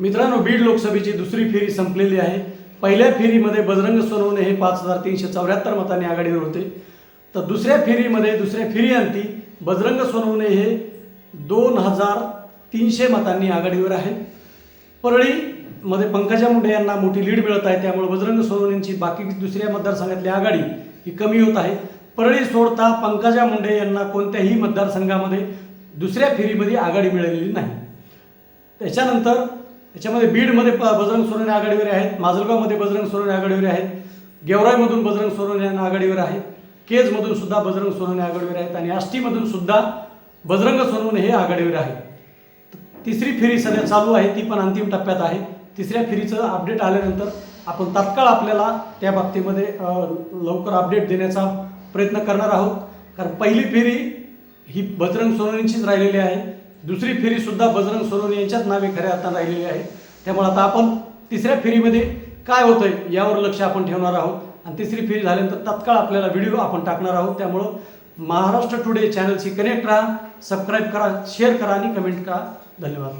मित्रांनो बीड लोकसभेची दुसरी फेरी संपलेली आहे. पहिल्या फेरीमध्ये बजरंग सोनवणे हे पाच हजार तीनशे चौऱ्याहत्तर मतांनी आघाडीवर होते. तर दुसऱ्या फेरीमध्ये दुसऱ्या फेरीअंती बजरंग सोनवणे हे दोन हजार तीनशे मतांनी आघाडीवर आहे. परळीमध्ये पंकजा मुंडे यांना मोठी लीड मिळत आहे. त्यामुळे बजरंग सोनवणेंची बाकी दुसऱ्या मतदारसंघातली आघाडी ही कमी होत आहे. परळी सोडता पंकजा मुंडे यांना कोणत्याही मतदारसंघामध्ये दुसऱ्या फेरीमध्ये आघाडी मिळालेली नाही. त्याच्यानंतर त्याच्यामध्ये बीडमध्ये प बजरंग सोनवणे आघाडीवर आहेत माजलगावमध्ये बजरंग सोनवणे आघाडीवर आहेत गेवराईमधून बजरंग सोनवणे आघाडीवर आहेत केजमधून सुद्धा बजरंग सोनवणे आघाडीवर आहेत आणि आष्टीमधून सुद्धा बजरंग सोनवणे हे आघाडीवर आहेत. तिसरी फेरी सध्या चालू आहे ती पण अंतिम टप्प्यात आहे. तिसऱ्या फेरीचं अपडेट आल्यानंतर आपण तात्काळ आपल्याला त्या बाबतीमध्ये लवकर अपडेट देण्याचा प्रयत्न करणार आहोत. कारण पहिली फेरी ही बजरंग सोनवणेंचीच राहिलेली आहे. दुसरी फेरीसुद्धा बजरंग सोनवणे यांच्याच नावे खऱ्या अर्थानं राहिलेली आहे. त्यामुळे आता आपण तिसऱ्या फेरीमध्ये काय होतंय यावर लक्ष आपण ठेवणार आहोत. आणि तिसरी फेरी झाल्यानंतर तात्काळ आपल्याला व्हिडिओ आपण टाकणार आहोत. त्यामुळं महाराष्ट्र टुडे चॅनलशी कनेक्ट राहा सबस्क्राईब करा शेअर करा आणि कमेंट करा. धन्यवाद.